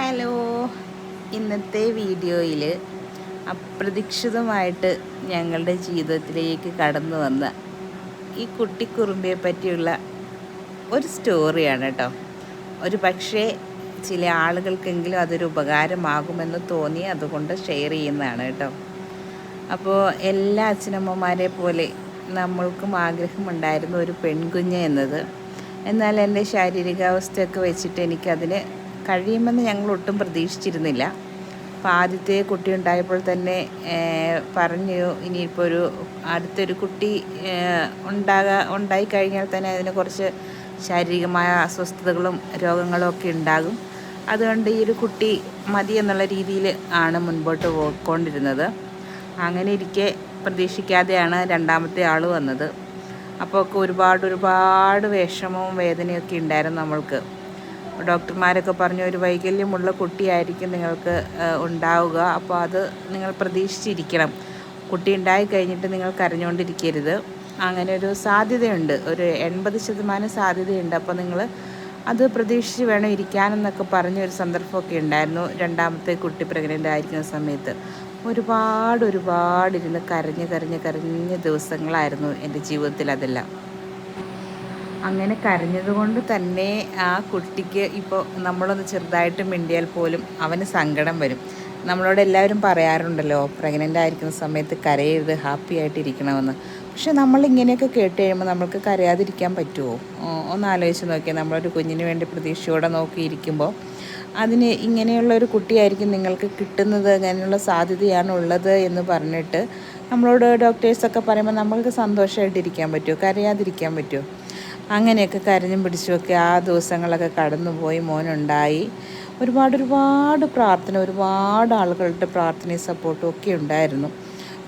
Hello. ഇന്നത്തെ വീഡിയോയിൽ അപ്രതീക്ഷിതമായിട്ട് ഞങ്ങളുടെ ജീവിതത്തിലേക്ക് കടന്നു വന്ന ഈ കുട്ടിക്കുറുമ്പിയെ പറ്റിയുള്ള ഒരു സ്റ്റോറിയാണ് കേട്ടോ. ഒരു പക്ഷേ ചില ആളുകൾക്കെങ്കിലും അതൊരു ഉപകാരമാകുമെന്ന് തോന്നി അതുകൊണ്ട് ഷെയർ ചെയ്യുന്നതാണ് കേട്ടോ. അപ്പോൾ എല്ലാ അച്ഛനമ്മമാരെ പോലെ നമ്മൾക്കും ആഗ്രഹമുണ്ടായിരുന്നു ഒരു പെൺകുഞ്ഞ് എന്നത്. എന്നാൽ എന്റെ ശാരീരികാവസ്ഥയൊക്കെ വെച്ചിട്ട് എനിക്കതിന് കഴിയുമെന്ന് ഞങ്ങൾ ഒട്ടും പ്രതീക്ഷിച്ചിരുന്നില്ല. അപ്പോൾ ആദ്യത്തെ കുട്ടി ഉണ്ടായപ്പോൾ തന്നെ പറഞ്ഞു ഇനിയിപ്പോൾ ഒരു അടുത്തൊരു കുട്ടി ഉണ്ടാകാ ഉണ്ടായി കഴിഞ്ഞാൽ തന്നെ അതിന് കുറച്ച് ശാരീരികമായ അസ്വസ്ഥതകളും രോഗങ്ങളും ഒക്കെ ഉണ്ടാകും. അതുകൊണ്ട് ഈ ഒരു കുട്ടി മതി എന്നുള്ള രീതിയിൽ ആണ് മുൻപോട്ട് പോയിക്കൊണ്ടിരുന്നത്. അങ്ങനെ ഇരിക്കെ പ്രതീക്ഷിക്കാതെയാണ് രണ്ടാമത്തെ ആൾ വന്നത്. അപ്പോൾ ഒക്കെ ഒരുപാട് ഒരുപാട് വിഷമവും വേദനയൊക്കെ ഉണ്ടായിരുന്നു നമ്മൾക്ക്. ഡോക്ടർമാരൊക്കെ പറഞ്ഞു ഒരു വൈകല്യമുള്ള കുട്ടിയായിരിക്കും നിങ്ങൾക്ക് ഉണ്ടാവുക. അപ്പോൾ അത് നിങ്ങൾ പ്രതീക്ഷിച്ചിരിക്കണം. കുട്ടി ഉണ്ടായി കഴിഞ്ഞിട്ട് നിങ്ങൾ കരഞ്ഞുകൊണ്ടിരിക്കരുത് അങ്ങനെ ഒരു സാധ്യതയുണ്ട്. ഒരു എൺപത് ശതമാനം സാധ്യതയുണ്ട്. അപ്പോൾ നിങ്ങൾ അത് പ്രതീക്ഷിച്ച് വേണം ഇരിക്കാനെന്നൊക്കെ പറഞ്ഞൊരു സന്ദർഭമൊക്കെ ഉണ്ടായിരുന്നു. രണ്ടാമത്തെ കുട്ടി പ്രഗ്നന്റ് ആയിരിക്കുന്ന സമയത്ത്. ഒരുപാട് ഒരുപാട് ഇരുന്ന് കരഞ്ഞ് കരഞ്ഞ് കരഞ്ഞ ദിവസങ്ങളായിരുന്നു എന്റെ ജീവിതത്തിൽ അതെല്ലാം. അങ്ങനെ കരഞ്ഞതുകൊണ്ട് തന്നെ ആ കുട്ടിക്ക് ഇപ്പോൾ നമ്മളൊന്ന് ചെറുതായിട്ട് മിണ്ടിയാൽ പോലും അവന് സങ്കടം വരും. നമ്മളോട് എല്ലാവരും പറയാറുണ്ടല്ലോ പ്രഗ്നന്റ് ആയിരിക്കുന്ന സമയത്ത് കരയരുത് ഹാപ്പി ആയിട്ടിരിക്കണമെന്ന്. പക്ഷെ നമ്മൾ ഇങ്ങനെയൊക്കെ കേട്ട് കഴിയുമ്പോൾ നമ്മൾക്ക് കരയാതിരിക്കാൻ പറ്റുമോ? ഒന്ന് ആലോചിച്ച് നോക്കിയാൽ നമ്മളൊരു കുഞ്ഞിന് വേണ്ടി പ്രതീക്ഷയോടെ നോക്കിയിരിക്കുമ്പോൾ അതിന് ഇങ്ങനെയുള്ള ഒരു കുട്ടിയായിരിക്കും നിങ്ങൾക്ക് കിട്ടുന്നത് അങ്ങനെയുള്ള സാധ്യതയാണ് ഉള്ളത് എന്ന് പറഞ്ഞിട്ട് നമ്മളോട് ഡോക്ടേഴ്സൊക്കെ പറയുമ്പോൾ നമ്മൾക്ക് സന്തോഷമായിട്ടിരിക്കാൻ പറ്റുമോ? കരയാതിരിക്കാൻ പറ്റുമോ? അങ്ങനെയൊക്കെ കരഞ്ഞും പിടിച്ചുമൊക്കെ ആ ദിവസങ്ങളൊക്കെ കടന്നുപോയി മോനുണ്ടായി. ഒരുപാട് ഒരുപാട് പ്രാർത്ഥന ഒരുപാട് ആളുകളുടെ പ്രാർത്ഥനയും സപ്പോർട്ടും ഒക്കെ ഉണ്ടായിരുന്നു.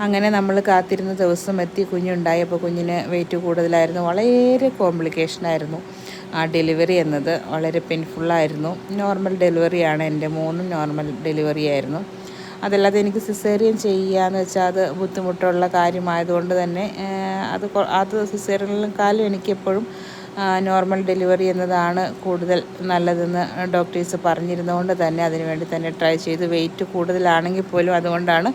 അങ്ങനെ നമ്മൾ കാത്തിരുന്ന ദിവസം എത്തി കുഞ്ഞുണ്ടായപ്പോൾ കുഞ്ഞിന് വെയിറ്റ് കൂടുതലായിരുന്നു. വളരെ കോംപ്ലിക്കേഷൻ ആയിരുന്നു. ആ ഡെലിവറി എന്നത് വളരെ പെയിൻഫുള്ളായിരുന്നു നോർമൽ ഡെലിവറിയാണ് എന്റെ മൂന്നും നോർമൽ ഡെലിവറി ആയിരുന്നു. അതല്ലാതെ എനിക്ക് സിസേറിയൻ ചെയ്യുകയെന്ന് വെച്ചാൽ അത് ബുദ്ധിമുട്ടുള്ള കാര്യമായതുകൊണ്ട് തന്നെ അത് അത് സിസേറിയനേക്കാളും എനിക്കെപ്പോഴും നോർമൽ ഡെലിവറി എന്നതാണ് കൂടുതൽ നല്ലതെന്ന് ഡോക്ടേഴ്സ് പറഞ്ഞിരുന്നതുകൊണ്ട് തന്നെ അതിനുവേണ്ടി തന്നെ ട്രൈ ചെയ്ത് വെയിറ്റ് കൂടുതലാണെങ്കിൽ പോലും അതുകൊണ്ടാണ്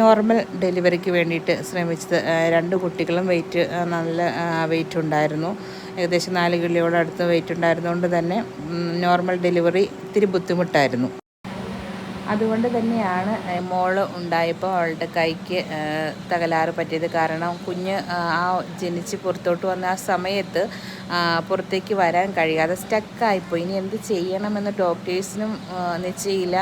നോർമൽ ഡെലിവറിക്ക് വേണ്ടിയിട്ട് ശ്രമിച്ചത്. രണ്ട് കുട്ടികളും വെയിറ്റ് നല്ല വെയിറ്റ് ഉണ്ടായിരുന്നു. ഏകദേശം നാല് കിലോയോട് വെയിറ്റ് ഉണ്ടായിരുന്നതുകൊണ്ട് തന്നെ നോർമൽ ഡെലിവറി ഇത്തിരി ബുദ്ധിമുട്ടായിരുന്നു. അതുകൊണ്ട് തന്നെയാണ് മോൾ ഉണ്ടായപ്പോൾ അവളുടെ കൈക്ക് തകരാറ് പറ്റിയത്. കാരണം കുഞ്ഞ് ആ ജനിച്ച് പുറത്തോട്ട് വന്ന ആ സമയത്ത് പുറത്തേക്ക് വരാൻ കഴിയാതെ സ്റ്റക്കായിപ്പോയി. ഇനി എന്ത് ചെയ്യണമെന്ന് ഡോക്ടേഴ്സിനും നിശ്ചയില്ല.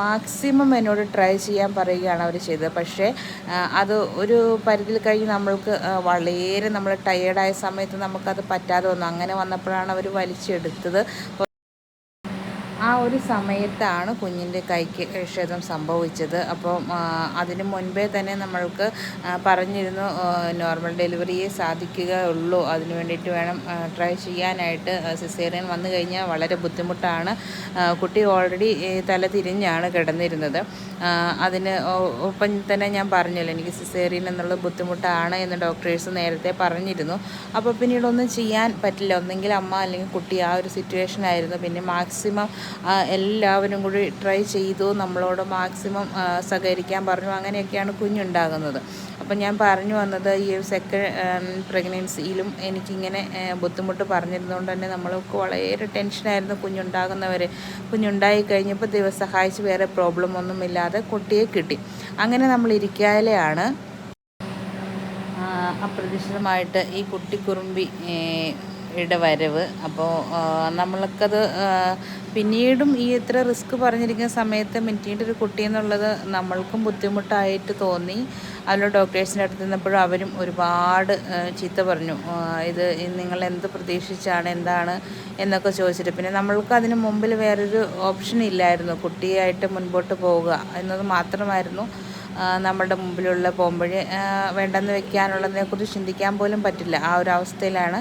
മാക്സിമം എന്നോട് ട്രൈ ചെയ്യാൻ പറയുകയാണ് അവർ ചെയ്തത്. പക്ഷേ അത് ഒരു പരിധിയിൽ കഴിഞ്ഞ് നമ്മൾക്ക് വളരെ നമ്മൾ ടയേർഡായ സമയത്ത് നമുക്കത് പറ്റാതെ വന്നു. അങ്ങനെ വന്നപ്പോഴാണ് അവർ വലിച്ചെടുത്തത്. ഒരു സമയത്താണ് കുഞ്ഞിന്റെ കൈക്ക് ക്ഷതം സംഭവിച്ചത്. അപ്പോൾ അതിന് മുൻപേ തന്നെ നമ്മൾക്ക് പറഞ്ഞിരുന്നു നോർമൽ ഡെലിവറിയെ സാധിക്കുകയുള്ളൂ. അതിന് വേണ്ടിയിട്ട് വേണം ട്രൈ ചെയ്യാനായിട്ട്. സിസേറിയൻ വന്നു കഴിഞ്ഞാൽ വളരെ ബുദ്ധിമുട്ടാണ്. കുട്ടി ഓൾറെഡി തല തിരിഞ്ഞാണ് കിടന്നിരുന്നത്. അതിന് ഒപ്പം തന്നെ ഞാൻ പറഞ്ഞല്ലോ എനിക്ക് സിസേറിയൻ എന്നുള്ള ബുദ്ധിമുട്ടാണ് എന്ന് ഡോക്ടേഴ്സ് നേരത്തെ പറഞ്ഞിരുന്നു. അപ്പോൾ പിന്നീടൊന്നും ചെയ്യാൻ പറ്റില്ല. ഒന്നെങ്കിൽ അമ്മ അല്ലെങ്കിൽ കുട്ടി ആ ഒരു സിറ്റുവേഷൻ ആയിരുന്നു പിന്നെ മാക്സിമം എല്ലാവരും കൂടി ട്രൈ ചെയ്തു. നമ്മളോട് മാക്സിമം സഹകരിക്കാൻ പറഞ്ഞു. അങ്ങനെയൊക്കെയാണ് കുഞ്ഞുണ്ടാകുന്നത്. അപ്പം ഞാൻ പറഞ്ഞു വന്നത് ഈ സെക്കൻഡ് പ്രഗ്നൻസിയിലും എനിക്കിങ്ങനെ ബുദ്ധിമുട്ട് പറഞ്ഞിരുന്നതുകൊണ്ട് തന്നെ നമ്മൾക്ക് വളരെ ടെൻഷനായിരുന്നു കുഞ്ഞുണ്ടാകുന്നവർ കുഞ്ഞുണ്ടായി കഴിഞ്ഞപ്പോൾ ദിവസം സഹായിച്ച് വേറെ പ്രോബ്ലം ഒന്നുമില്ലാതെ കുട്ടിയെ കിട്ടി. അങ്ങനെ നമ്മൾ ഇരിക്കാലെയാണ് അപ്രതീക്ഷിതമായിട്ട് ഈ കുട്ടി കുട്ടിക്കുറുമ്പി ഇടവരവ് അപ്പോൾ നമ്മൾക്കത് പിന്നീടും ഈ ഇത്ര റിസ്ക് പറഞ്ഞിരിക്കുന്ന സമയത്ത് മിനിറ്റിന്റെ ഒരു കുട്ടി എന്നുള്ളത് നമ്മൾക്കും ബുദ്ധിമുട്ടായിട്ട് തോന്നി. അതിലൂടെ ഡോക്ടേഴ്സിന്റെ അടുത്ത് നിന്നപ്പോഴും അവരും ഒരുപാട് ചീത്ത പറഞ്ഞു. ഇത് നിങ്ങൾ എന്ത് പ്രതീക്ഷിച്ചാണ് എന്താണ് എന്നൊക്കെ ചോദിച്ചിട്ട്. പിന്നെ നമ്മൾക്ക് അതിന് മുമ്പിൽ വേറൊരു ഓപ്ഷൻ ഇല്ലായിരുന്നു. കുട്ടിയായിട്ട് മുൻപോട്ട് പോവുക എന്നത് മാത്രമായിരുന്നു. നമ്മുടെ മുമ്പിലുള്ള പോകുമ്പോഴേ വേണ്ടെന്ന് വെക്കാനുള്ളതിനെക്കുറിച്ച് ചിന്തിക്കാൻ പോലും പറ്റില്ല. ആ ഒരു അവസ്ഥയിലാണ്.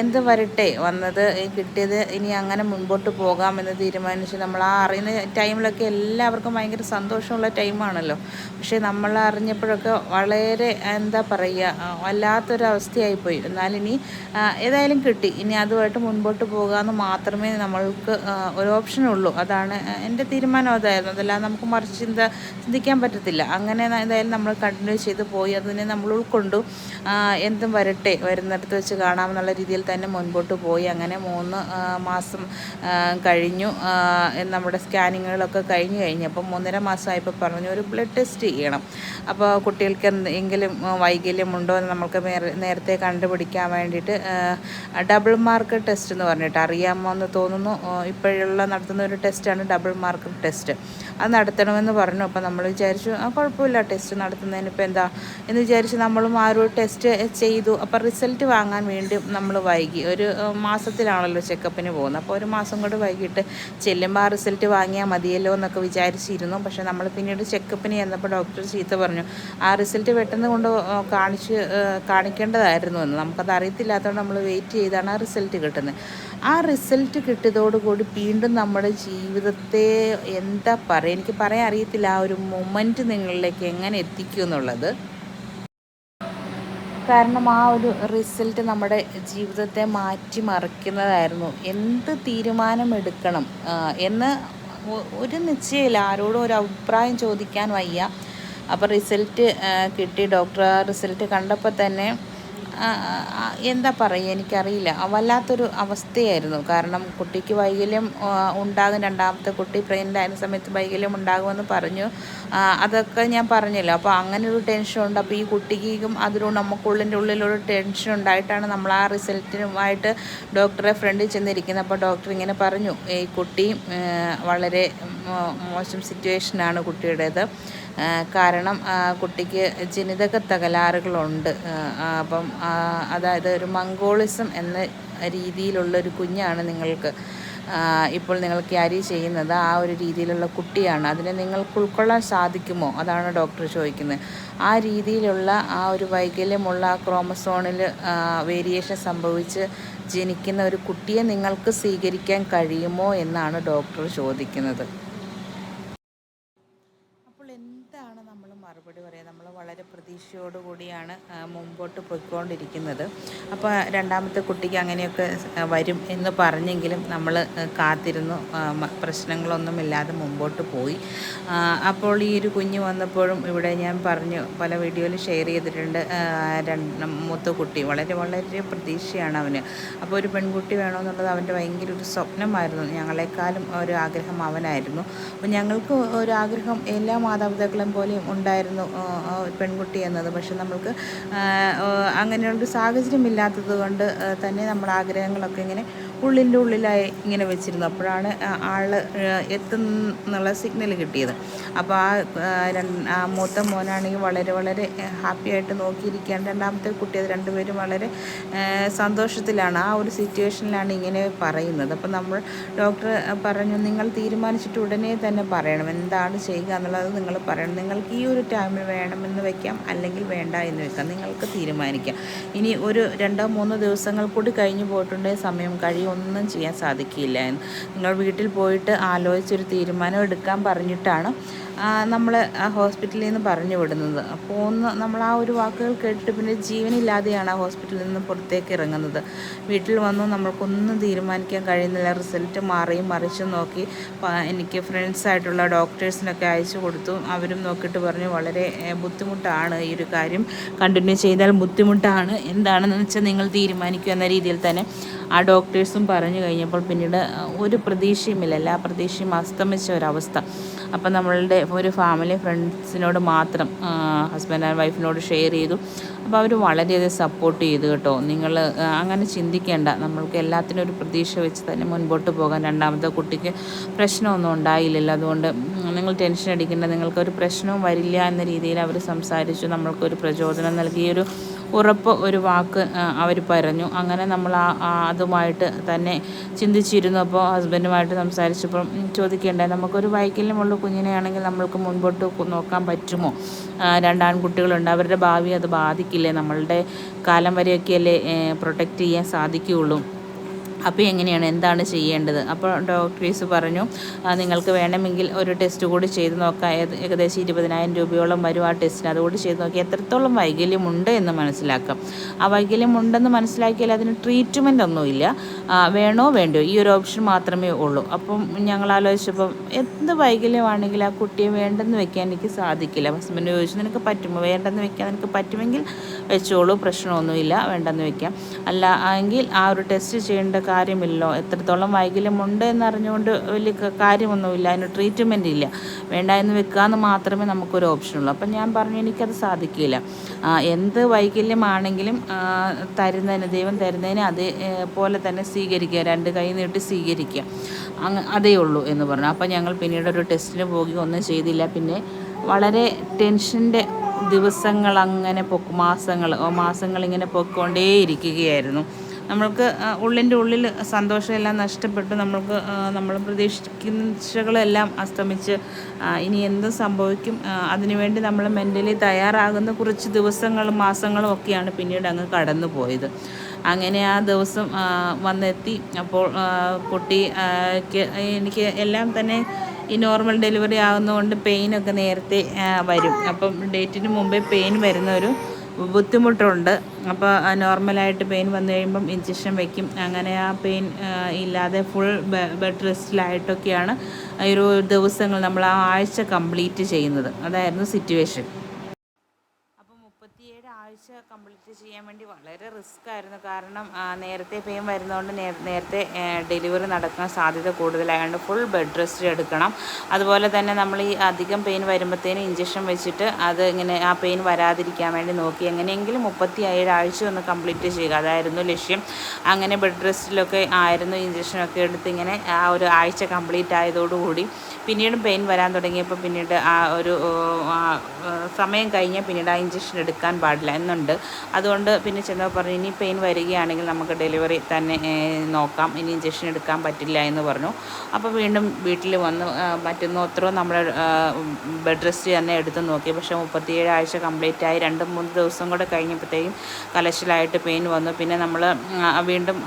എന്ത് വരട്ടെ വന്നത് കിട്ടിയത് ഇനി അങ്ങനെ മുൻപോട്ട് പോകാമെന്ന് തീരുമാനിച്ച് നമ്മൾ ആ അറിയുന്ന ടൈമിലൊക്കെ എല്ലാവർക്കും ഭയങ്കര സന്തോഷമുള്ള ടൈമാണല്ലോ. പക്ഷേ നമ്മൾ അറിഞ്ഞപ്പോഴൊക്കെ വളരെ എന്താ പറയുക വല്ലാത്തൊരവസ്ഥയായിപ്പോയി എന്നാലിനി ഏതായാലും കിട്ടി. ഇനി അതുമായിട്ട് മുൻപോട്ട് പോകാമെന്ന് മാത്രമേ നമ്മൾക്ക് ഒരു ഓപ്ഷനുള്ളൂ. അതാണ് എന്റെ തീരുമാനം. അതായിരുന്നു. അതല്ലാതെ നമുക്ക് മറിച്ച് ചിന്ത ചിന്തിക്കാൻ പറ്റത്തില്ല. അങ്ങനെ എന്തായാലും നമ്മൾ കണ്ടിന്യൂ ചെയ്ത് പോയി. അതിനെ നമ്മൾ ഉൾക്കൊണ്ടു. എന്തും വരട്ടെ. വരുന്നിടത്ത് വെച്ച് കാണാമെന്നുള്ള രീതിയിൽ തന്നെ മുൻപോട്ട് പോയി. അങ്ങനെ മൂന്ന് മാസം കഴിഞ്ഞു. നമ്മുടെ സ്കാനിങ്ങുകളൊക്കെ കഴിഞ്ഞു കഴിഞ്ഞപ്പോൾ മൂന്നര മാസമായപ്പോൾ പറഞ്ഞു ഒരു ബ്ലഡ് ടെസ്റ്റ് ചെയ്യണം. അപ്പോൾ കുട്ടികൾക്ക് എന്തെങ്കിലും വൈകല്യമുണ്ടോ എന്ന് നമുക്ക് നേരത്തെ കണ്ടുപിടിക്കാൻ വേണ്ടിയിട്ട് ഡബിൾ മാർക്ക് ടെസ്റ്റ് എന്ന് പറഞ്ഞിട്ട് അറിയാമോ എന്ന് തോന്നുന്നു. ഇപ്പോഴുള്ള നടത്തുന്ന ഒരു ടെസ്റ്റാണ് ഡബിൾ മാർക്ക് ടെസ്റ്റ്. അത് നടത്തണമെന്ന് പറഞ്ഞു. അപ്പോൾ നമ്മൾ വിചാരിച്ചു ആ കുഴപ്പമില്ല. ടെസ്റ്റ് നടത്തുന്നതിന് ഇപ്പോൾ എന്താ? എന്ന് വിചാരിച്ച് നമ്മളും ആ ഒരു ടെസ്റ്റ് ചെയ്തു. അപ്പോൾ റിസൾട്ട് വാങ്ങാൻ വേണ്ടി നമ്മൾ വൈകി. ഒരു മാസത്തിലാണല്ലോ ചെക്കപ്പിന് പോകുന്നത്. അപ്പോൾ ഒരു മാസം കൂടെ വൈകിട്ട് ചെല്ലുമ്പോൾ ആ റിസൾട്ട് വാങ്ങിയാൽ മതിയല്ലോ എന്നൊക്കെ വിചാരിച്ചിരുന്നു. പക്ഷേ നമ്മൾ പിന്നീട് ചെക്കപ്പിന് ചെന്നപ്പോൾ ഡോക്ടർ ചീത്ത പറഞ്ഞു. ആ റിസൾട്ട് പെട്ടെന്ന് കൊണ്ട് കാണിച്ച് കാണിക്കേണ്ടതായിരുന്നു എന്ന്. നമുക്കത് അറിയത്തില്ലാത്തതുകൊണ്ട് നമ്മൾ വെയിറ്റ് ചെയ്താണ് ആ റിസൾട്ട് കിട്ടുന്നത്. ആ റിസൾട്ട് കിട്ടിയതോടുകൂടി വീണ്ടും നമ്മുടെ ജീവിതത്തെ എന്താ പറയുക? എനിക്ക് പറയാൻ അറിയത്തില്ല. ആ ഒരു മൊമെന്റ് നിങ്ങളിലേക്ക് എങ്ങനെ എത്തിക്കും എന്നുള്ളത്. കാരണം ആ ഒരു റിസൾട്ട് നമ്മുടെ ജീവിതത്തെ മാറ്റിമറിക്കുന്നതായിരുന്നു എന്ത് തീരുമാനമെടുക്കണം എന്ന് ഒരു നിശ്ചയമില്ല. ആരോടും ഒരു അഭിപ്രായം ചോദിക്കാൻ വയ്യ. അപ്പോൾ റിസൾട്ട് കിട്ടി. ഡോക്ടർ ആ റിസൾട്ട് കണ്ടപ്പോൾ തന്നെ എന്താ പറയുക? എനിക്കറിയില്ല. വല്ലാത്തൊരു അവസ്ഥയായിരുന്നു. കാരണം കുട്ടിക്ക് വൈകല്യം ഉണ്ടാകും. രണ്ടാമത്തെ കുട്ടി പ്രഗ്നന്റ് ആയിരുന്ന സമയത്ത് വൈകല്യം ഉണ്ടാകുമെന്ന് പറഞ്ഞു. അതൊക്കെ ഞാൻ പറഞ്ഞല്ലോ. അപ്പോൾ അങ്ങനെ ഒരു ടെൻഷൻ ഉണ്ട്. അപ്പോൾ ഈ കുട്ടിക്കും അതിലൂടെ നമുക്കുള്ളിന്റെ ഉള്ളിലൊരു ടെൻഷൻ ഉണ്ടായിട്ടാണ് നമ്മൾ ആ റിസൾട്ടിനുമായിട്ട് ഡോക്ടറെ ഫ്രണ്ടിൽ ചെന്നിരിക്കുന്നത്. അപ്പോൾ ഡോക്ടർ ഇങ്ങനെ പറഞ്ഞു ഈ കുട്ടി വളരെ മോശം സിറ്റുവേഷനാണ് കുട്ടിയുടേത്. കാരണം കുട്ടിക്ക് ജനിതക തകരാറുകളുണ്ട്. അപ്പം അതായത് ഒരു മംഗോളിസം എന്ന രീതിയിലുള്ള ഒരു കുഞ്ഞാണ് നിങ്ങൾക്ക് ഇപ്പോൾ നിങ്ങൾ ക്യാരി ചെയ്യുന്നത്. ആ ഒരു രീതിയിലുള്ള കുട്ടിയാണ്. അതിനെ നിങ്ങൾക്ക് ഉൾക്കൊള്ളാൻ സാധിക്കുമോ? അതാണ് ഡോക്ടർ ചോദിക്കുന്നത്. ആ രീതിയിലുള്ള ആ ഒരു വൈകല്യമുള്ള ആ ക്രോമസോണിൽ വേരിയേഷൻ സംഭവിച്ച് ജനിക്കുന്ന ഒരു കുട്ടിയെ നിങ്ങൾക്ക് സ്വീകരിക്കാൻ കഴിയുമോ എന്നാണ് ഡോക്ടർ ചോദിക്കുന്നത് മറുപടി പറയാം നമ്മൾ വളരെ പ്രതീക്ഷയോടുകൂടിയാണ് മുമ്പോട്ട് പോയിക്കൊണ്ടിരിക്കുന്നത്. അപ്പോൾ രണ്ടാമത്തെ കുട്ടിക്ക് അങ്ങനെയൊക്കെ വരും എന്ന് പറഞ്ഞെങ്കിലും നമ്മൾ കാത്തിരുന്നു. പ്രശ്നങ്ങളൊന്നുമില്ലാതെ മുമ്പോട്ട് പോയി. അപ്പോൾ ഈ ഒരു കുഞ്ഞ് വന്നപ്പോഴും ഇവിടെ ഞാൻ പറഞ്ഞു പല വീഡിയോയിലും ഷെയർ ചെയ്തിട്ടുണ്ട്. മൂത്ത കുട്ടി വളരെ വളരെ പ്രതീക്ഷയാണ് അവന്. അപ്പോൾ ഒരു പെൺകുട്ടി വേണമെന്നുള്ളത് അവന്റെ ഭയങ്കര ഒരു സ്വപ്നമായിരുന്നു. ഞങ്ങളെക്കാളും ഒരു ആഗ്രഹം അവനായിരുന്നു. അപ്പോൾ ഞങ്ങൾക്ക് ഒരു ആഗ്രഹം എല്ലാ മാതാപിതാക്കളും പോലെയും ഉണ്ടായിരുന്നു. പെൺകുട്ടി എന്നത് പക്ഷെ നമ്മൾക്ക് അങ്ങനെയുള്ളൊരു സാഹചര്യം ഇല്ലാത്തത് കൊണ്ട് തന്നെ നമ്മൾ ആഗ്രഹങ്ങളൊക്കെ ഇങ്ങനെ ഉള്ളിന്റെ ഉള്ളിലായി ഇങ്ങനെ വെച്ചിരുന്നു. അപ്പോഴാണ് ആൾ എത്തുന്നുള്ള സിഗ്നൽ കിട്ടിയത്. അപ്പോൾ ആ മൂത്ത മോനാണെങ്കിൽ വളരെ വളരെ ഹാപ്പി ആയിട്ട് നോക്കിയിരിക്കുകയാണ്. രണ്ടാമത്തെ കുട്ടി അത് രണ്ടുപേരും വളരെ സന്തോഷത്തിലാണ്. ആ ഒരു സിറ്റുവേഷനിലാണ് ഇങ്ങനെ പറയുന്നത്. അപ്പോൾ നമ്മൾ ഡോക്ടർ പറഞ്ഞു നിങ്ങൾ തീരുമാനിച്ചിട്ട് ഉടനെ തന്നെ പറയണം. എന്താണ് ചെയ്യുക എന്നുള്ളത് നിങ്ങൾ പറയണം. നിങ്ങൾക്ക് ഈ ഒരു ടൈമിൽ വേണമെന്ന് വെക്കാം അല്ലെങ്കിൽ വേണ്ട എന്ന് വെക്കാം. നിങ്ങൾക്ക് തീരുമാനിക്കാം. ഇനി ഒരു രണ്ടോ മൂന്നോ ദിവസങ്ങൾ കൂടി കഴിഞ്ഞു പോയിട്ടുണ്ടെങ്കിൽ സമയം കഴിയും. ഒന്നും ചെയ്യാൻ സാധിക്കില്ല. നിങ്ങൾ വീട്ടിൽ പോയിട്ട് ആലോചിച്ചൊരു തീരുമാനം എടുക്കാൻ പറഞ്ഞിട്ടാണ് നമ്മൾ ആ ഹോസ്പിറ്റലിൽ നിന്ന് പറഞ്ഞു വിടുന്നത്. അപ്പോൾ ഒന്ന് നമ്മൾ ആ ഒരു വാക്കുകൾ കേട്ടിട്ട് പിന്നെ ജീവനില്ലാതെയാണ് ആ ഹോസ്പിറ്റലിൽ നിന്ന് പുറത്തേക്ക് ഇറങ്ങുന്നത്. വീട്ടിൽ വന്നു നമ്മൾക്കൊന്നും തീരുമാനിക്കാൻ കഴിയുന്നില്ല. റിസൾട്ട് മാറിയും മറിച്ചും നോക്കി എനിക്ക് ഫ്രണ്ട്സായിട്ടുള്ള ഡോക്ടേഴ്സിനൊക്കെ അയച്ചു കൊടുത്തു. അവരും നോക്കിയിട്ട് പറഞ്ഞു വളരെ ബുദ്ധിമുട്ടാണ് ഈ ഒരു കാര്യം. കണ്ടിന്യൂ ചെയ്താൽ ബുദ്ധിമുട്ടാണ്. എന്താണെന്ന് വെച്ചാൽ നിങ്ങൾ തീരുമാനിക്കുക എന്ന രീതിയിൽ തന്നെ ആ ഡോക്ടേഴ്സും പറഞ്ഞു കഴിഞ്ഞപ്പോൾ പിന്നീട് ഒരു പ്രതീക്ഷയുമില്ല. എല്ലാ പ്രതീക്ഷയും അസ്തമിച്ച ഒരവസ്ഥ. അപ്പം നമ്മളുടെ ഒരു ഫാമിലി ഫ്രണ്ട്സിനോട് മാത്രം ഹസ്ബൻഡ് ആൻഡ് വൈഫിനോട് ഷെയർ ചെയ്തു. അപ്പോൾ അവർ വളരെയധികം സപ്പോർട്ട് ചെയ്തു കേട്ടോ. നിങ്ങൾ അങ്ങനെ ചിന്തിക്കേണ്ട. നമ്മൾക്ക് എല്ലാത്തിനും ഒരു പ്രതീക്ഷ വെച്ച് തന്നെ മുൻപോട്ട് പോകാൻ രണ്ടാമത്തെ കുട്ടിക്ക് പ്രശ്നമൊന്നും ഉണ്ടായില്ലല്ലോ. അതുകൊണ്ട് നിങ്ങൾ ടെൻഷൻ അടിക്കേണ്ട. നിങ്ങൾക്കൊരു പ്രശ്നവും വരില്ല എന്ന രീതിയിൽ അവർ സംസാരിച്ചു. നമ്മൾക്കൊരു പ്രചോദനം നൽകിയൊരു ഉറപ്പ് ഒരു വാക്ക് അവർ പറഞ്ഞു. അങ്ങനെ നമ്മൾ ആ അതുമായിട്ട് തന്നെ ചിന്തിച്ചിരുന്നു. അപ്പോൾ ഹസ്ബൻഡുമായിട്ട് സംസാരിച്ചപ്പോൾ ചോദിക്കേണ്ടത് നമുക്കൊരു വൈകല്യമുള്ള കുഞ്ഞിനെയാണെങ്കിൽ നമ്മൾക്ക് മുൻപോട്ട് നോക്കാൻ പറ്റുമോ? രണ്ടാൺകുട്ടികളുണ്ട് അവരുടെ ഭാവി അത് ബാധിക്കില്ലേ? നമ്മളുടെ കാലം വരെയൊക്കെയല്ലേ പ്രൊട്ടക്റ്റ് ചെയ്യാൻ സാധിക്കുകയുള്ളൂ. അപ്പോൾ എങ്ങനെയാണ്? എന്താണ് ചെയ്യേണ്ടത്? അപ്പോൾ ഡോക്ടേഴ്സ് പറഞ്ഞു നിങ്ങൾക്ക് വേണമെങ്കിൽ ഒരു ടെസ്റ്റ് കൂടി ചെയ്ത് നോക്കാം. ഏകദേശം ഇരുപതിനായിരം രൂപയോളം വരും ആ ടെസ്റ്റിന്. അതുകൂടി ചെയ്ത് നോക്കി എത്രത്തോളം വൈകല്യമുണ്ട് എന്ന് മനസ്സിലാക്കാം. ആ വൈകല്യം ഉണ്ടെന്ന് മനസ്സിലാക്കിയാൽ അതിന് ട്രീറ്റ്മെന്റ് ഒന്നുമില്ല. വേണോ വേണ്ടോ ഈ ഒരു ഓപ്ഷൻ മാത്രമേ ഉള്ളൂ. അപ്പം ഞങ്ങൾ ആലോചിച്ചപ്പം എന്ത് വൈകല്യമാണെങ്കിൽ ആ കുട്ടിയെ വേണ്ടെന്ന് വെക്കാൻ എനിക്ക് സാധിക്കില്ല. ഹസ്ബൻഡ് ചോദിച്ചു നിനക്ക് പറ്റുമോ? വേണ്ടെന്ന് വെക്കാൻ നിനക്ക് പറ്റുമെങ്കിൽ വെച്ചോളൂ. പ്രശ്നമൊന്നുമില്ല. വേണ്ടെന്ന് വെക്കാം. അല്ല എങ്കിൽ ആ ഒരു ടെസ്റ്റ് ചെയ്യേണ്ട കാര്യമില്ലല്ലോ എത്രത്തോളം വൈകല്യമുണ്ട് എന്നറിഞ്ഞുകൊണ്ട് വലിയ കാര്യമൊന്നുമില്ല. അതിന് ട്രീറ്റ്മെന്റ് ഇല്ല. വേണ്ട എന്ന് വെക്കുക എന്ന് മാത്രമേ നമുക്കൊരു ഓപ്ഷനുള്ളൂ അപ്പം ഞാൻ പറഞ്ഞു എനിക്കത് സാധിക്കില്ല. എന്ത് വൈകല്യമാണെങ്കിലും തരുന്നതിന് ദൈവം തരുന്നതിന് അതേ പോലെ തന്നെ സ്വീകരിക്കുക. രണ്ട് കൈ നീട്ടി സ്വീകരിക്കുക. അങ്ങ് അതേ ഉള്ളൂ എന്ന് പറഞ്ഞു. അപ്പം ഞങ്ങൾ പിന്നീട് ഒരു ടെസ്റ്റിന് പോകി ഒന്നും ചെയ്തില്ല. പിന്നെ വളരെ ടെൻഷന്റെ ദിവസങ്ങൾ അങ്ങനെ പൊക്ക് മാസങ്ങൾ മാസങ്ങൾ ഇങ്ങനെ പൊയ്ക്കൊണ്ടേയിരിക്കുകയായിരുന്നു നമ്മൾക്ക് ഉള്ളിന്റെ ഉള്ളിൽ സന്തോഷമെല്ലാം നഷ്ടപ്പെട്ടു നമ്മൾക്ക് നമ്മൾ പ്രതീക്ഷിക്കുന്നതെല്ലാം അസ്തമിച്ച് ഇനി എന്ത് സംഭവിക്കും അതിനുവേണ്ടി നമ്മൾ മെന്റലി തയ്യാറാകുന്ന കുറച്ച് ദിവസങ്ങളും മാസങ്ങളും ഒക്കെയാണ് പിന്നീട് അങ്ങ് കടന്നു പോയത് അങ്ങനെ ആ ദിവസം വന്നെത്തി. അപ്പോൾ കുട്ടി എനിക്ക് എല്ലാം തന്നെ ഈ നോർമൽ ഡെലിവറി ആകുന്നതുകൊണ്ട് പെയിനൊക്കെ നേരത്തെ വരും. അപ്പം ഡേറ്റിന് മുമ്പേ പെയിൻ വരുന്ന ഒരു ബുദ്ധിമുട്ടുണ്ട്. അപ്പോൾ നോർമലായിട്ട് പെയിൻ വന്നു കഴിയുമ്പം ഇഞ്ചക്ഷൻ വയ്ക്കും അങ്ങനെ ആ പെയിൻ ഇല്ലാതെ ഫുൾ ബെഡ് റെസ്റ്റിലായിട്ടൊക്കെയാണ് ഈ ഒരു ദിവസങ്ങൾ നമ്മൾ ആ ആഴ്ച കംപ്ലീറ്റ് ചെയ്യുന്നത്. അതായിരുന്നു സിറ്റുവേഷൻ. ആഴ്ച കംപ്ലീറ്റ് ചെയ്യാൻ വേണ്ടി വളരെ റിസ്ക് ആയിരുന്നു. കാരണം നേരത്തെ പെയിൻ വരുന്നതുകൊണ്ട് നേരത്തെ ഡെലിവറി നടക്കാൻ സാധ്യത കൂടുതലായതുകൊണ്ട് ഫുൾ ബെഡ് റെസ്റ്റ് എടുക്കണം. അതുപോലെ തന്നെ നമ്മൾ ഈ അധികം പെയിൻ വരുമ്പോഴത്തേനും ഇഞ്ചക്ഷൻ വെച്ചിട്ട് അത് ഇങ്ങനെ ആ പെയിൻ വരാതിരിക്കാൻ വേണ്ടി നോക്കി എങ്ങനെയെങ്കിലും മുപ്പത്തി ഏഴ് ആഴ്ച ഒന്ന് കംപ്ലീറ്റ് ചെയ്യുക. അതായിരുന്നു ലക്ഷ്യം. അങ്ങനെ ബെഡ് റെസ്റ്റിലൊക്കെ ആയിരുന്നു ഇഞ്ചക്ഷനൊക്കെ എടുത്ത് ഇങ്ങനെ ആ ഒരു ആഴ്ച കംപ്ലീറ്റ് ആയതോടുകൂടി പിന്നീട് പെയിൻ വരാൻ തുടങ്ങിയപ്പോൾ പിന്നീട് ആ ഒരു സമയം കഴിഞ്ഞാൽ പിന്നീട് ആ ഇഞ്ചക്ഷൻ എടുക്കാൻ പാടില്ല. എന്നുണ്ട് അതുകൊണ്ട് പിന്നെ ചെന്നപ്പോൾ പറഞ്ഞു ഇനി പെയിൻ വരികയാണെങ്കിൽ നമുക്ക് ഡെലിവറി തന്നെ നോക്കാം. ഇനി ഇഞ്ചക്ഷൻ എടുക്കാൻ പറ്റില്ല എന്ന് പറഞ്ഞു. അപ്പോൾ വീണ്ടും വീട്ടിൽ വന്ന് പറ്റുന്ന അത്രയും നമ്മൾ ബെഡ് റെസ്റ്റ് തന്നെ എടുത്ത് നോക്കി. പക്ഷേ മുപ്പത്തിയേഴ് ആഴ്ച കംപ്ലീറ്റ് ആയി. രണ്ട് മൂന്ന് ദിവസം കൂടെ കഴിഞ്ഞപ്പോഴത്തേക്കും കലശലായിട്ട് പെയിൻ വന്നു. പിന്നെ നമ്മൾ വീണ്ടും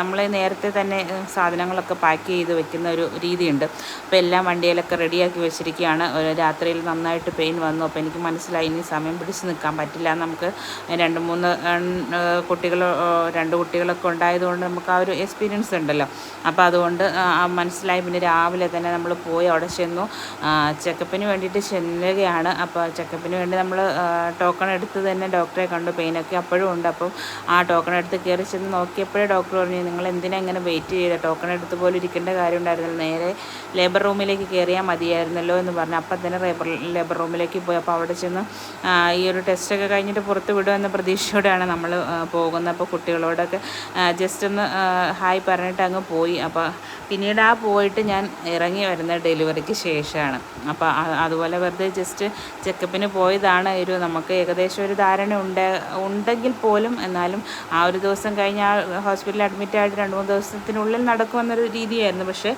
നമ്മൾ നേരത്തെ തന്നെ സാധനങ്ങളൊക്കെ പാക്ക് ചെയ്ത് വെക്കുന്ന ഒരു രീതിയുണ്ട്. അപ്പോൾ എല്ലാം വണ്ടിയിലൊക്കെ റെഡിയാക്കി വെച്ചിരിക്കുകയാണ്. രാത്രിയിൽ നന്നായിട്ട് പെയിൻ വന്നു. അപ്പോൾ എനിക്ക് മനസ്സിലായി ഇനി സമയം പിടിച്ച് നിൽക്കാൻ പറ്റില്ല. നമുക്ക് രണ്ട് മൂന്ന് കുട്ടികൾ രണ്ട് കുട്ടികളൊക്കെ ഉണ്ടായതുകൊണ്ട് നമുക്ക് ആ ഒരു എക്സ്പീരിയൻസ് ഉണ്ടല്ലോ. അപ്പോൾ അതുകൊണ്ട് മനസ്സിലായി. പിന്നെ രാവിലെ തന്നെ നമ്മൾ പോയി അവിടെ ചെന്നു. ചെക്കപ്പിന് വേണ്ടിയിട്ട് ചെല്ലുകയാണ്. അപ്പോൾ ചെക്കപ്പിന് വേണ്ടി നമ്മൾ ടോക്കൺ എടുത്ത് തന്നെ ഡോക്ടറെ കണ്ടു. പെയിനൊക്കെ അപ്പോഴും ഉണ്ട്. അപ്പം ആ ടോക്കൺ എടുത്ത് കയറി ചെന്ന് നോക്കിയപ്പോഴേ ഡോക്ടർ പറഞ്ഞു നിങ്ങൾ എന്തിനാ ഇങ്ങനെ വെയിറ്റ് ചെയ്ത്? ടോക്കൺ എടുത്ത് പോലും ഇരിക്കേണ്ട കാര്യം ഉണ്ടായിരുന്നില്ല. നേരെ ലേബർ റൂമിലേക്ക് കയറിയാൽ മതിയായിരുന്നല്ലോ എന്ന് പറഞ്ഞു. അപ്പം തന്നെ ലേബർ ലേബർ റൂമിലേക്ക് പോയി. അപ്പോൾ അവിടെ ചെന്ന് ഈ ഒരു ടെസ്റ്റൊക്കെ കഴിഞ്ഞിട്ട് പുറത്ത് വിടുമെന്ന പ്രതീക്ഷയോടെയാണ് നമ്മൾ പോകുന്നത്. അപ്പോൾ കുട്ടികളോടൊക്കെ ജസ്റ്റ് ഒന്ന് ഹായ് പറഞ്ഞിട്ട് അങ്ങ് പോയി. അപ്പോൾ പിന്നീട് ആ പോയിട്ട് ഞാൻ ഇറങ്ങി വരുന്ന ഡെലിവറിക്ക് ശേഷമാണ്. അപ്പോൾ അതുപോലെ വെറുതെ ജസ്റ്റ് ചെക്കപ്പിന് പോയതാണ് ഒരു നമുക്ക് ഏകദേശം ഒരു ധാരണ ഉണ്ട് ഉണ്ടെങ്കിൽ പോലും എന്നാലും ആ ഒരു ദിവസം കഴിഞ്ഞ് ആ ഹോസ്പിറ്റലിൽ അഡ്മിറ്റ് ആയിട്ട് രണ്ട് മൂന്ന് ദിവസത്തിനുള്ളിൽ നടക്കുമെന്നൊരു രീതിയായിരുന്നു. പക്ഷേ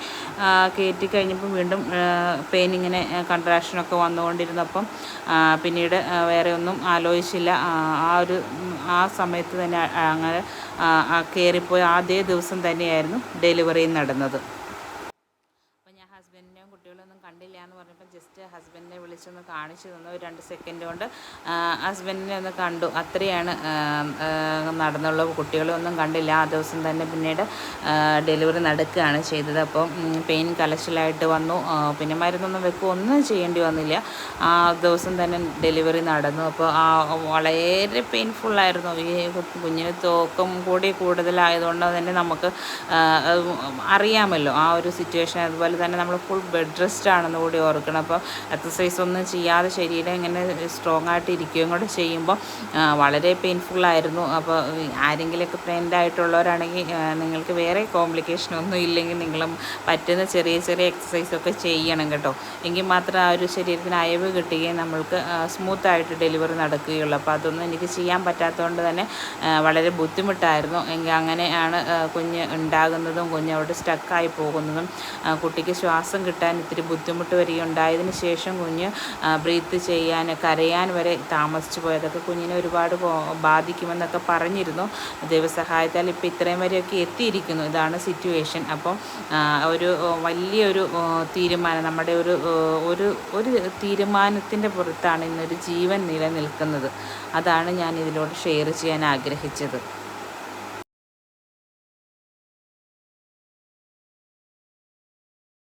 കയറ്റി കഴിഞ്ഞപ്പം വീണ്ടും പെയിൻ ഇങ്ങനെ കൺട്രാക്ഷനൊക്കെ വന്നുകൊണ്ടിരുന്നപ്പം പിന്നീട് വേറെ ഒന്നും ആലോചിച്ചില്ല. ആ, ഒരു ആ സമയത്ത് തന്നെ അങ്ങനെ കയറിപ്പോയി ആദ്യ ദിവസം തന്നെയായിരുന്നു ഡെലിവറി നടന്നത്. അപ്പോൾ ഞാൻ ഹസ്ബൻഡിനെയും കുട്ടികളൊന്നും കണ്ടില്ല എന്ന് പറഞ്ഞപ്പോൾ ജസ്റ്റ് ഹസ്ബൻഡിനെ വിളിച്ചൊന്ന് കാണിച്ചു തന്നു. ഒരു രണ്ട് സെക്കൻഡ് കൊണ്ട് ഹസ്ബൻഡിനെ ഒന്ന് കണ്ടു. അത്രയാണ് നടന്നുള്ളൂ കുട്ടികളൊന്നും കണ്ടില്ല. ആ ദിവസം തന്നെ പിന്നീട് ഡെലിവറി നടക്കുകയാണ് ചെയ്തത്. അപ്പോൾ പെയിൻ കലശലായിട്ട് വന്നു. പിന്നെ മരുന്നൊന്നും വെക്കുക ഒന്നും ചെയ്യേണ്ടി വന്നില്ല. ആ ദിവസം തന്നെ ഡെലിവറി നടന്നു. അപ്പോൾ ആ വളരെ പെയിൻഫുള്ളായിരുന്നു ഈ കുഞ്ഞിന് തോക്കം കൂടി കൂടുതലായതുകൊണ്ട് തന്നെ നമുക്ക് അറിയാമല്ലോ. ആ ഒരു സിറ്റുവേഷൻ അതുപോലെ തന്നെ നമ്മൾ ഫുൾ ബെഡ് റെസ്റ്റ് ആണെന്ന് കൂടി ഓർക്കണം. അപ്പോൾ എക്സസൈസ് ഒന്നും ചെയ്യാതെ ശരീരം ഇങ്ങനെ സ്ട്രോങ് ആയിട്ട് ഇരിക്കുകയും കൂടെ ചെയ്യുമ്പോൾ വളരെ പെയിൻഫുൾ ആയിരുന്നു. അപ്പോൾ ആരെങ്കിലുമൊക്കെ ഫ്രണ്ട് ആയിട്ടുള്ളവരാണെങ്കിൽ നിങ്ങൾക്ക് വേറെ കോംപ്ലിക്കേഷൻ ഒന്നും ഇല്ലെങ്കിൽ നിങ്ങളും പറ്റുന്ന ചെറിയ ചെറിയ എക്സസൈസൊക്കെ ചെയ്യണം കേട്ടോ. എങ്കിൽ മാത്രം ആ ഒരു ശരീരത്തിന് അയവ് കിട്ടുകയും നമ്മൾക്ക് സ്മൂത്തായിട്ട് ഡെലിവറി നടക്കുകയുള്ളൂ. അപ്പോൾ അതൊന്നും എനിക്ക് ചെയ്യാൻ പറ്റാത്തതുകൊണ്ട് തന്നെ വളരെ ബുദ്ധിമുട്ടായിരുന്നു. എങ്കിൽ അങ്ങനെയാണ് കുഞ്ഞ് ഉണ്ടാകുന്നതും കുഞ്ഞ് അവിടെ സ്റ്റക്കായി പോകുന്നതും കുട്ടിക്ക് ശ്വാസം കിട്ടാൻ ഇത്തിരി ബുദ്ധിമുട്ട് വരികയുണ്ടായതിന് ശേഷം കുഞ്ഞ് ബ്രീത്ത് ചെയ്യാൻ കരയാൻ വരെ താമസിച്ചു പോയതൊക്കെ കുഞ്ഞിനെ ഒരുപാട് ബാധിക്കുമെന്നൊക്കെ പറഞ്ഞിരുന്നു. ദൈവസഹായത്താൽ ഇപ്പോൾ ഇത്രയും വരെയൊക്കെ എത്തിയിരിക്കുന്നു. ഇതാണ് സിറ്റുവേഷൻ അപ്പം ഒരു വലിയൊരു തീരുമാനം നമ്മുടെ ഒരു ഒരു ഒരു തീരുമാനത്തിന്റെ പുറത്താണ് ഇന്നൊരു ജീവൻ നിലനിൽക്കുന്നത്. അതാണ് ഞാൻ ഇതിലൂടെ ഷെയർ ചെയ്യാൻ ആഗ്രഹിച്ചത്.